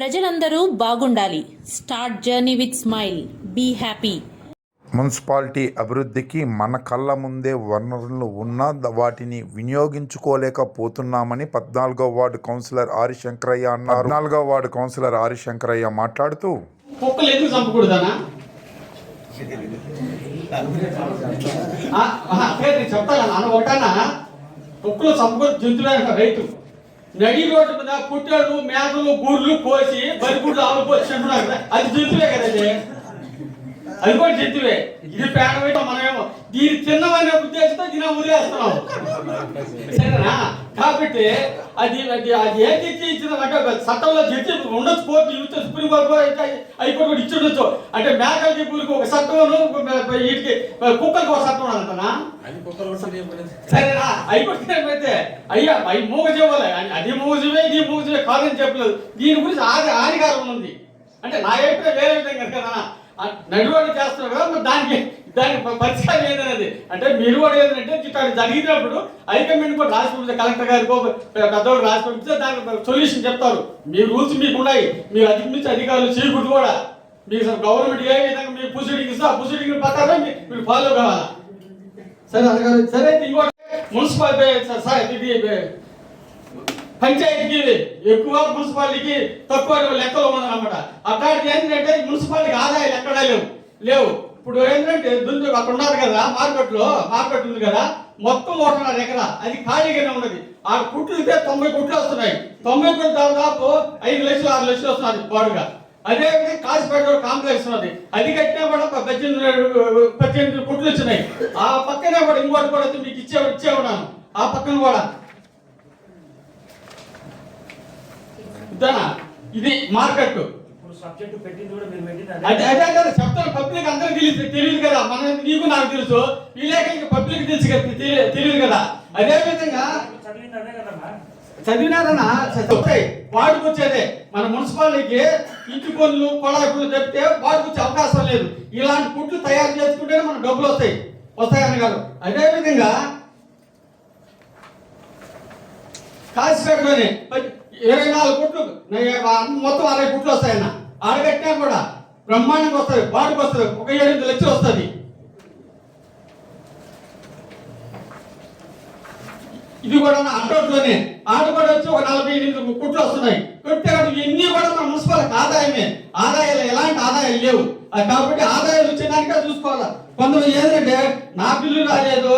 ప్రజలందరూ బాగుండాలి. Start journey with smile. Be happy. Municipality అభివృద్ధికి మన కళ్ళ ముందే వనరులు ఉన్నా వాటిని వినియోగించుకోలేకపోతున్నామని పద్నాలుగో వార్డు కౌన్సిలర్ ఆరి శంకరయ్య అన్నారు. పద్నాలుగో వార్డు కౌన్సిలర్ ఆరి శంకరయ్య మాట్లాడుతూ చెప్తాను? జంతువులే రైతు. నడి రోడ్డు మీద పుట్టాడు మేకలు గుర్లు కోసి బరి ఆవులు పోసి అది జంతువే కదా అది కూడా జంతువే ఇది పేడ వేయటం మనమేమో. దీన్ని తిన్నమనే ఉద్దేశంతో దీని వదిలేస్తున్నాం సరేనా? కాబట్టి అది అది అది ఏ జడ్జి ఇచ్చిన చట్టంలో జడ్జి ఉండొచ్చు court youth supreme court high court కూడా ఇచ్చి ఉండొచ్చు. అంటే మేకలకి పూలకి ఒక చట్టం వీటికి కుక్కలకి ఒక చట్టం ఉన్నదంటనా సరేనా? ఏమైతే అయ్యా అవి మూగ జీవాలే అది మూగ జీవే ఇది మూగ జీవే కాదని చెప్పలేదు. దీని గురించి ఆది ఆదికారం ఉంది. అంటే నా అయితే వేరే విధంగా కదా. నడివాడు చేస్తున్నారు కదా మరి దానికి దానికి పరిష్కారం ఏంటనేది అంటే మీరు కూడా ఏంటంటే ఇట్లా జరిగినప్పుడు హైకమాండ్ కూడా రాసి పంపిస్తే కలెక్టర్ గారికో పెద్దవాడు రాసి పంపిస్తే దానికి సొల్యూషన్ చెప్తారు. మీ రూల్స్ మీకు ఉన్నాయి మీరు అధిగమించి అధికారులు చేయకూడదు కూడా. మీకు గవర్నమెంట్ ఏ విధంగా మీరు ప్రొసీడింగ్ ఇస్తే ఆ ప్రొసీడింగ్ ప్రకారం మీరు ఫాలో కావాలా? సరే అడగారు సరే ఇంకోటి మున్సిపాలిటీ సార్ ఇది పంచాయతీకి ఎక్కువ మున్సిపాలిటీకి తక్కువ లెక్కలు ఉన్నదన్నమాట. అట్లాంటి ఏంటంటే మున్సిపాలిటీకి ఆదాయాలు ఎక్కడా లేవు. లేవు. ఇప్పుడు ఏంటంటే దుందు అక్కడ ఉన్నారు కదా మార్కెట్లో మార్కెట్ ఉంది కదా మొత్తం ఒకటిన్నర ఎకరా. అది ఖాళీగానే ఉన్నది. ఆ కుట్లు తొంభై కుట్లు వస్తున్నాయి. తొంభై కుట్లు దాదాపు ఐదు లక్షలు ఆరు లక్షలు వస్తున్నది బాడుగా అదే విధంగా కాసిపేట కాంప్లెక్స్ ఉన్నది. అది కట్టినా కూడా పద్దెనిమిది పద్దెనిమిది కుట్లు వచ్చినాయి. ఆ పక్కనే కూడా ఇంకోటి కూడా మీకు ఇచ్చే ఇచ్చే ఉన్నాను ఆ పక్కన కూడా. ఇది మార్కెట్. ఇప్పుడు సబ్జెక్ట్ పెట్టింది కూడా మీరు పెట్టింది అదే. కదా చెప్తాను పబ్లిక్ అందరికి తెలియదు తెలియదు కదా మన నీకు నాకు తెలుసు విలేకరికి పబ్లిక్ తెలుసు కదా తెలి- తెలియదు కదా. అదే విధంగా చదివినారన్నా చదువుతాయి వాడికి వచ్చేదే మన మున్సిపాలిటీకి ఇంటి పనులు పనులు చెప్తే వాడికి వచ్చే అవకాశం లేదు. ఇలాంటి పుట్లు తయారు చేసుకుంటేనే మనకు డబ్బులు వస్తాయి. వస్తాయని గారు అదే విధంగా కాశీపేటలోనే ఇరవై నాలుగు కుట్లు మొత్తం అరవై కుట్లు వస్తాయన్న. ఆడగట్టినా కూడా బ్రహ్మాండంగా వస్తుంది వాడికి వస్తుంది ఒక ఏడు లక్షలు వస్తుంది ఇది కూడా అడ్డోట్లోనే ఆడ కూడా వచ్చి ఒక నలభై ఎనిమిది కుట్లు వస్తున్నాయి. కొట్టే ఇవన్నీ కూడా మన మున్సిపల్ ఆదాయమే. ఆదాయాలు ఎలాంటి ఆదాయాలు లేవు. కాబట్టి ఆదాయాలు వచ్చేదానికే చూసుకోవాలి. కొంతమంది ఏంటంటే నా బిల్లు రాలేదు.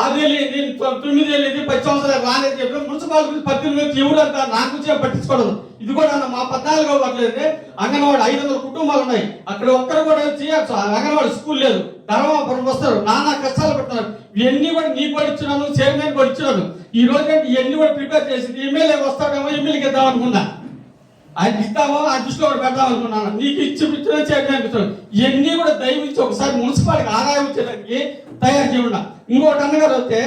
ఆరు ఏంది తొమ్మిది ఏళ్ళు ఏంది పది సంవత్సరాలు రాలేదు చెప్పి మున్సిపాల్ పద్దెనిమిది వేలు ఎవరంతా నాకు గురించి పట్టించుకోవడం. ఇది కూడా అన్న మా పద్నాలుగు అవ్వట్లేదు అంగన్వాడి ఐదు వందల కుటుంబాలు ఉన్నాయి. అక్కడ ఒక్కరు కూడా చేయొచ్చు? అసలు అంగన్వాడి స్కూల్ లేదు. ధర్మాపురం వస్తారు. నానా కష్టాలు పెడుతున్నారు. ఇవన్నీ కూడా నీ కూడా ఇచ్చినాను చైర్మన్ కూడా ఇచ్చినాను. ఈ రోజు ఇవన్నీ కూడా ప్రిపేర్ చేసి ఎమ్మెల్యే వస్తాడేమో ఎమ్మెల్యేకి ఇద్దాం అనుకున్నా. ఆయన ఇస్తామో ఆ దృష్టిలో ఒకటి పెడదాం అనుకున్నాను. నీకు ఇచ్చి ఇచ్చిన చైర్మన్ ఇచ్చాను ఇవన్నీ కూడా దయవించి ఒకసారి మున్సిపాలిటీకి ఆదాయం వచ్చేదానికి తయారు చేయకుండా. ఇంకోటి అన్నగారు వస్తే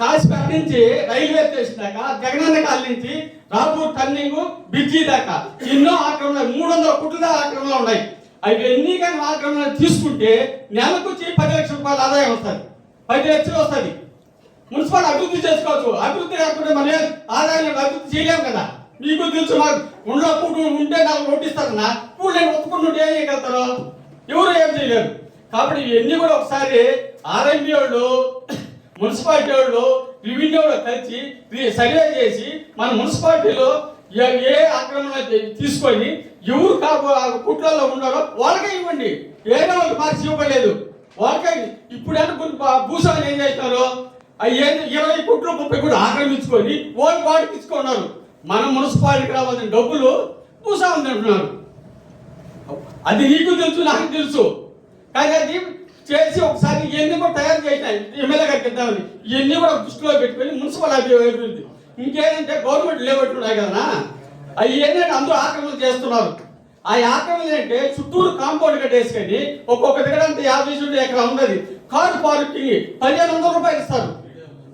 కాశీపేట నుంచి రైల్వే స్టేషన్ దాకా జగనన్న కాలనీ నుంచి రాపూర్ టర్నింగ్ బ్రిడ్జి దాకా ఎన్నో ఆక్రమణ మూడు వందల కోట్ల ఆక్రమణ ఉన్నాయి. అవి ఎన్ని కానీ ఆక్రమణ తీసుకుంటే నెలకు వచ్చి పది లక్షల రూపాయల ఆదాయం వస్తుంది. పది లక్షలు వస్తుంది. మున్సిపల్ అభివృద్ధి చేసుకోవచ్చు. అభివృద్ధి కాకుండా మనం ఆదాయం అభివృద్ధి చేయలేము కదా. మీకు తెలుసు నాకు ఉండలో పూట ఉంటే నాకు నోటిస్తారన్నా కూడు నేను ఒప్పుకుంటుంటే ఏం చేయగలుగుతారు? ఎవరు ఏం చేయలేరు? కాబట్టి ఇవన్నీ కూడా ఒకసారి ఆర్ఎంబి వాళ్ళు మున్సిపాలిటీ వాళ్ళు రెవెన్యూ వాళ్ళు కలిసి సర్వే చేసి మన మున్సిపాలిటీలో ఏ- ఆక్రమణ తీసుకొని ఎవరు కాకు ఆ కుట్లలో ఉన్నారో వాళ్ళకే ఇవ్వండి. ఏదో వాళ్ళు మార్క్స్ ఇవ్వలేదు. వాళ్ళకే ఇప్పుడు అనుకుని భూసాలు ఏం చేస్తున్నారు? అవి ఇరవై కోట్లు ముప్పై కూడా ఆక్రమించుకొని వాళ్ళు వాడికి ఇచ్చుకున్నారు. మన మున్సిపాలిటీకి రావాల్సిన డబ్బులు భూసా ఉంది అంటున్నారు అది నీకు తెలుసు నాకు తెలుసు. కానీ అది చేసి ఒకసారి ఇవన్నీ కూడా తయారు చేసినాయి ఎమ్మెల్యే గారికి ఇద్దామని ఇవన్నీ కూడా దృష్టిలో పెట్టుకొని మున్సిపల్ అభివృద్ధి ఇంకేంటంటే గవర్నమెంట్ లేబట్టి ఉన్నాయి కదా అవి ఏంటంటే అందరూ ఆక్రమణ చేస్తున్నారు. ఆ ఆక్రమణ అంటే చుట్టూరు కాంపౌండ్ కట్టేసుకొని ఒక్కొక్క దగ్గర అంత యాభై చుట్టూ ఎకరా ఉన్నది కారు పార్కింగ్ పదిహేను వందల రూపాయలు ఇస్తారు.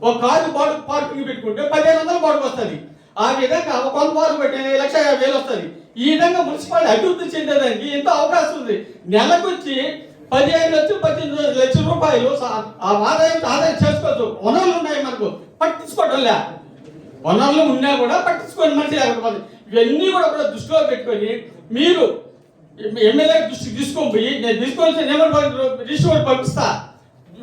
ఒక కారు పార్కింగ్ పెట్టుకుంటే పదిహేను వందల బాడుకు వస్తుంది. ఆ విధంగా ఒక వారు పెట్టి లక్ష యాభై వేలు వస్తుంది. ఈ విధంగా మున్సిపాలిటీ అభివృద్ధి చెందేదానికి ఎంతో అవకాశం ఉంది. నెలకొచ్చి పదిహేను లక్షలు పద్దెనిమిది లక్షల రూపాయలు ఆ ఆదాయం ఆదాయం చేసుకోవచ్చు. వనరులు ఉన్నాయి మనకు. పట్టించుకోవడం లే. వనరులు ఉన్నా కూడా పట్టించుకోని మనిషి లేకపోతే ఇవన్నీ కూడా కూడా దృష్టిలో పెట్టుకొని మీరు ఎమ్మెల్యే దృష్టికి తీసుకొని పోయి నేను తీసుకొని నెంబర్ రిజిస్టర్ పంపిస్తా.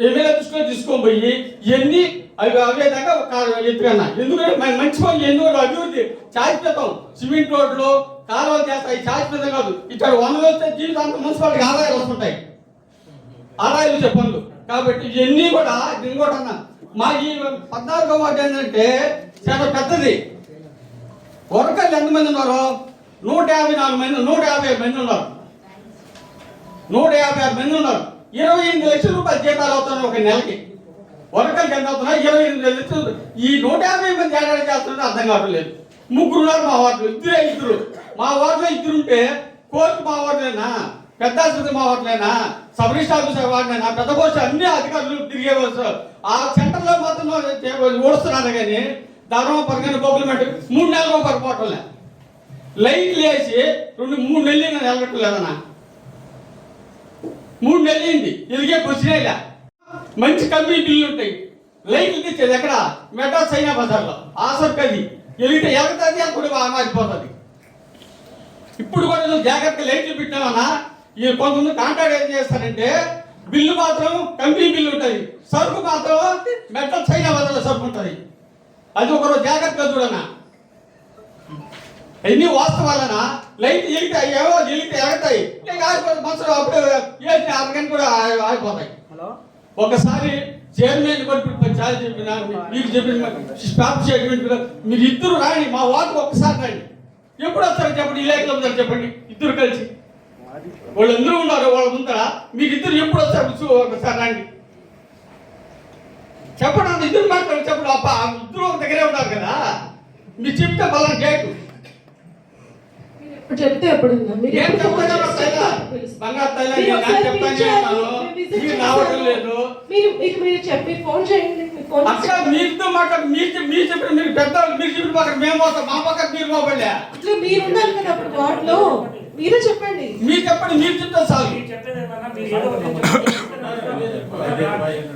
ఎమ్మెల్యే దృష్టిలో తీసుకొని పోయి ఇవన్నీ అవి అవేదాకా ఒక ఎత్తుకన్నా ఎందుకంటే మంచి పనులు ఎన్నో అభివృద్ధి శాశ్వతం. సిమెంట్ రోడ్లు కాలువలు చేస్తాయి. శాశ్వతం కాదు. ఇక్కడ వందలు వస్తే జీవితాంత మున్సిపాలిటీ ఆదాయాలు వస్తుంటాయి. ఆదాయాలు వచ్చే పనులు. కాబట్టి ఇవన్నీ కూడా నేను కూడా అన్నా. మా ఈ పద్నాలుగో వార్డు ఏంటంటే చాలా పెద్దది. వర్కర్లు ఎంతమంది ఉన్నారు? నూట యాభై నాలుగు మంది నూట యాభై ఐదు మంది ఉన్నారు. నూట యాభై ఆరు మంది ఉన్నారు. ఇరవై ఎనిమిది లక్షల రూపాయలు జీతాలు అవుతున్నారు ఒక నెలకి. వర్కర్కి ఎంత అవుతున్నాయి ఇరవై ఎనిమిది లక్షలు ఈ నూట యాభై మంది ఏడాది చేస్తున్నట్టు అర్థం కావట్లేదు ముగ్గురు ఉన్నారు మా వార్డులో ఇద్దరే ఇద్దరు. మా వార్డులో ఇద్దరు ఉంటే కోర్టు మా వార్డులేనా? పెద్ద ఆసుపత్రి మా వార్డులేనా? సబ్ రిజిస్టర్ ఆఫీసర్ వార్డులేనా? పెద్ద పోస్ట్ అన్ని అధికారులు తిరిగే ఆ సెంటర్లో మాత్రం ఓడుస్తున్నారు కానీ ధర్మ పరగని గోకులమెంట్ మూడు నెలలు పడిపోవటం లైట్లు వేసి రెండు మూడు నెలలు నిలబెట్టలేదన్నా మూడు నెలలు అయింది. ఎదిగే వచ్చినాయిలా మంచి కంపెనీ బిల్లు ఉంటాయి. లైట్లు తెచ్చేది ఎక్కడ? మెటా చైనా బజార్లో. ఆసక్తి అది ఎలిగితే ఎగతాది కూడా మారిపోతుంది. ఇప్పుడు కూడా నువ్వు జాగ్రత్త లైట్లు పెట్టినావన్నా ఈ కొంతమంది కాంట్రాక్ట్ ఏం చేస్తారంటే బిల్లు మాత్రం కంపెనీ బిల్లు ఉంటుంది సరుకు మాత్రం మెటల్ చైనా బజార్లో సరుకు ఉంటుంది. అది ఒకరోజు జాగ్రత్తగా చూడన్నా. ఎన్ని వాస్తవాలనా లైట్ ఎలిగితే ఏవో ఎలిగితే ఎగతాయి ఆగిపోతుంది మనసులో అప్పుడే వేసి అరగంట కూడా ఆగిపోతాయి ఆగిపోతాయి ఒకసారి చైర్మన్ చాలా చెప్పిన మీకు చెప్పిన స్టేట్మెంట్ కూడా మీరు ఇద్దరు రాండి మా వార్డు ఒక్కసారి రండి ఎప్పుడు వస్తారో చెప్పండి ఈ లేఖలో ఉందని చెప్పండి ఇద్దరు కలిసి. వాళ్ళందరూ ఉన్నారు వాళ్ళ ముందర. మీరు ఇద్దరు ఎప్పుడు వస్తారు ఒకసారి రండి చెప్పండి అంత ఇద్దరు మాట్లాడు చెప్పండి. అప్ప ఇద్దరు ఒక దగ్గరే ఉన్నారు కదా. మీరు చెప్తే బలం డేట్ చెప్తే ఎప్పుడు బంగారు తైలా మీరు నేను చెప్తానే. లేదు. మీకు మీరు చెప్పి ఫోన్ చేయండి అక్కడ మీతో మీరు చెప్పి మీరు చెప్పిన మీరు పెద్దవాళ్ళు మీరు చెప్పిన పక్కన మేము పోతాం మా పక్కన మీరు పోబడలే. ఇట్లా మీరు ఉన్నారు కదా అప్పుడు వార్డులో మీరే చెప్పండి. మీరు చెప్పండి మీరు చెప్తే చాలు. మీరు చెప్పేది.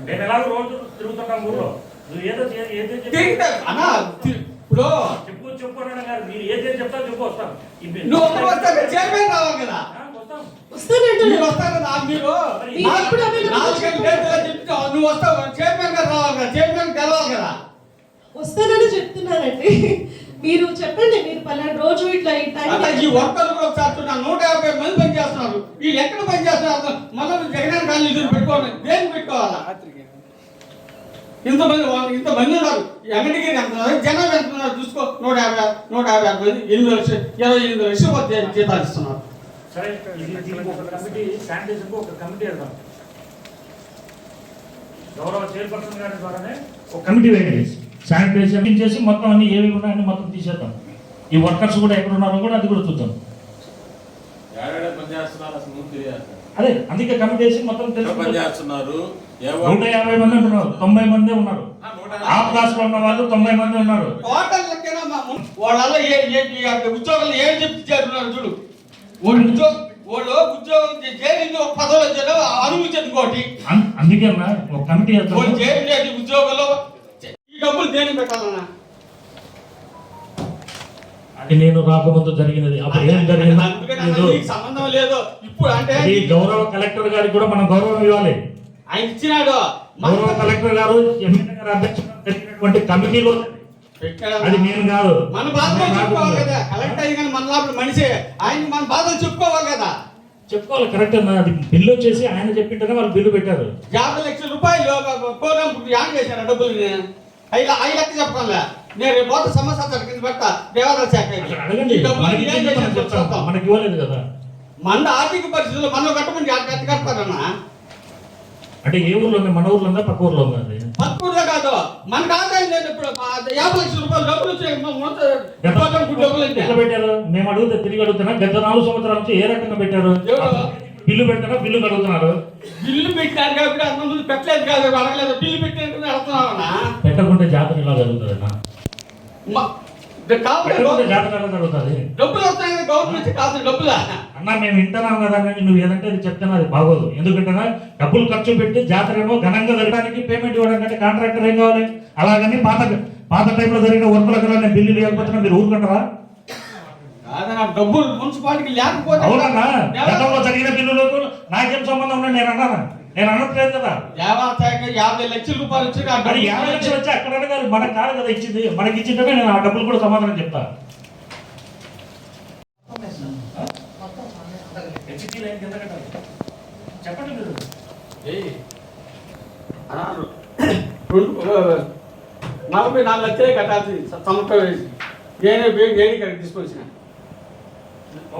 నేను రోజు తిరుగుతుంటాం ఊర్లో. నువ్వు ఏదో ఏదో చెప్పు. అన్నా ఇప్పుడు చెప్పు చెప్పు అన్నాడు గారు మీరు ఏది చెప్తా చెప్పు వస్తాం ఇబ్బే- నువ్వు వస్తే చైర్మన్ రావాలి కదా. ఆ, వస్తాం వస్తానంటే మీరు? ఎప్పుడు నువ్వు వస్తావు చైర్మన్ గారు రావాలి కదా? చైర్మన్ కదా? వస్తానని చెప్తున్నానండి మీరు చెప్పండి మీరు పలానా రోజు ఇట్లా ఈ వర్కర్లు కూడా చేస్తున్నారు నూట యాభై మంది పని చేస్తున్నారు వీళ్ళు ఎక్కడ పని చేస్తున్నారు మనం జగన్ ఎదురు పెట్టుకోవాలి దేనికి పెట్టుకోవాలా? ఇంతమంది వాళ్ళు ఇంతమంది ఉన్నారు. ఎంత ఉన్నారు? జనం ఎంత ఉన్నారు? చూసుకో. నూట యాభై నూట యాభై మంది ఎనిమిది లక్షలు ఇరవై ఎనిమిది లక్షలు జీతాలు ఇస్తున్నారు. సరే ఇది దీనికి ఒక కమిటీ శానిటేషన్ ఒక కమిటీ వెళ్దాం. గౌరవ చైర్పర్సన్ గారి ద్వారానే ఒక కమిటీ వేయండి. శానిటేషన్ చేసి మొత్తం అన్ని ఏవి ఉన్నాయని మొత్తం తీసేద్దాం. ఈ వర్కర్స్ కూడా ఎక్కడ ఉన్నారో కూడా అది కూడా చూద్దాం. అదే అందుకే కమిటీ వేసి మొత్తం ఎక్కడ పని తెలుసు చేస్తున్నారు? ఏ నూట? యాభై మంది ఉన్నారు తొంభై మంది ఉన్నారు. ఆ, క్లాస్లో ఉన్న వాళ్ళు తొంభై మంది ఉన్నారు. టోటల్ లెక్కన మా ము- వాళ్ళలో ఉద్యోగులు ఏం చెప్పి చేరున్నారు చూడు. వాళ్ళు ఉద్యోగం చేరింది ఒక పదవులు అందుకే ఒక కమిటీ వాళ్ళు ఉద్యోగంలో ఈ డబ్బులు దేనికి పెట్టాలన్నా? అది నేను రాకముందు జరిగినది. అప్పుడు ఏం జరిగిందో? సంబంధం లేదు. ఇప్పుడు అంటే అది గౌరవ కలెక్టర్ గారికి కూడా మనం గౌరవం ఇవ్వాలి. ఆయన ఇచ్చినాడు. గౌరవ కలెక్టర్ గారు ఎమ్మెల్యే గారు జరిగినటువంటి కమిటీలో అది నేను కాదు. మన బాధలు నేను చెప్పుకోవాలి. కదా. కలెక్ట్ అయ్యి కానీ మన లోపల మనిషి ఆయన మన బాధలు చెప్పుకోవాలి కదా. చెప్పుకోవాలి కరెక్ట్ అన్న. అది బిల్లు వచ్చేసి ఆయన చెప్పింటేనే వాళ్ళు బిల్లు పెట్టారు. యాభై లక్షల రూపాయలు ప్రోగ్రామ్ యాడ్ చేశారు డబ్బులు ఐదు ఐదు లెక్క చెప్పాలా? నేను రేపు పోతే సమాచారం కింద పెడతా. దేవాదాయ శాఖ అడగండి. మనకి ఇవ్వలేదు కదా. మన ఆర్థిక పరిస్థితులు మనం కట్టమని ఎట్ట కడతారన్నా? అంటే ఏ ఊర్లో ఉంది మన ఊర్లో ఉందా పక్క ఊర్లో ఉందా పక్కూరులో కాదు. మనకు ఆదాయం ఆ యాభై లక్షల రూపాయలు డబ్బులు డబ్బులు పెట్టారు? మేము అడిగితే తిరిగి అడుగుతున్నా. గత నాలుగు సంవత్సరాల నుంచి ఏ రకంగా పెట్టారు? బిల్లు పెట్టారా? బిల్లు అడుగుతున్నారు బిల్లు పెట్టారు కాబట్టి అంతమంది పెట్టలేదు కాదు. అడగలేదు. బిల్లు పెట్టినట్టు అడుగుతున్నామన్నా పెట్టకుంటే జాతర ఇలా జరుగుతుంది డబ్బులు వస్తాయి కదా గవర్నమెంట్ కాదు డబ్బులా. అన్న మేము వింటున్నాం కదా అని నువ్వు ఏదంటే అది చెప్తున్నా అది బాగోదు. ఎందుకంటే డబ్బులు ఖర్చు పెట్టి జాతర ఏమో ఘనంగా జరగడానికి పేమెంట్ ఇవ్వడానికి కాంట్రాక్టర్ ఏం కావాలి? అలాగని పాత పాత టైంలో జరిగిన వర్కులకు నేను బిల్లు లేకపోతే మీరు ఊరుకుంటారా? డబ్బులు మున్సిపాలిటీకి లేకపోతే అవునన్నా గతంలో జరిగిన బిల్లులకు నాకేం సంబంధం ఉందని నేను అన్నాను? నేను అనట్లేదు కదా. శాఖ యాభై లక్షల రూపాయలు వచ్చి యాభై లక్షలు వచ్చి అక్కడ అడగాలి. మనకు కాదు కదా ఇచ్చింది. మనకి ఇచ్చిందే నేను ఆ డబ్బులు కూడా సమాధానం చెప్తా. హెచ్టీ లైన్ కింద కట్టాలి. చెప్పండి మీరు. నలభై నాలుగు లక్షలే కట్టాల్సి సంవత్సరం వేసి. ఏడే ఏడి కడిగి తీసుకొచ్చిన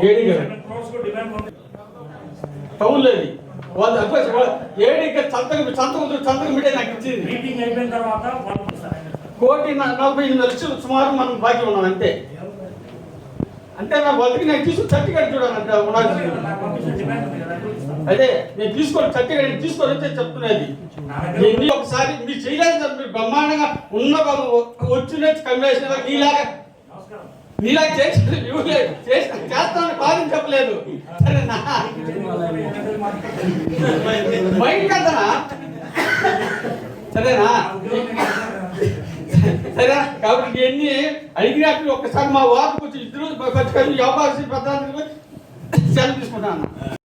ఏడి. టౌన్ లేదు వాళ్ళు అడ్వైస్ ఏడి ఇక్కడ సంతకం సంతకం సంతకం మీటే నాకు ఇచ్చింది మీటింగ్ అయిపోయిన తర్వాత వాళ్ళు సహాయం కోటి నలభై ఎనిమిది లక్షలు సుమారు మనం బాకీ ఉన్నాం అంతే. అంటే నా బతికి నేను తీసుకుని సర్టిఫికేట్ చూడాలంటే కదా, అది నేను తీసుకొని సర్టిఫికేట్ తీసుకొని వచ్చే చెప్తున్నది. ఒకసారి మీరు చేయలేదు సార్ మీరు బ్రహ్మాండంగా ఉన్న వచ్చిన కమిషన్ నీలాగా నీలా నీలాగా చేసి ఇవ్వలేదు చేసి చేస్తాను కాదని చెప్పలేదు. సరేనా మైండ్ కదనా సరేనా? సరేనా? కాబట్టి ఇవన్నీ అడిగినట్లు ఒక్కసారి మా వార్డుకు వచ్చి ఇద్దరు ఖర్చు కలిసి అవకాశం సెలవు తీసుకుంటాను.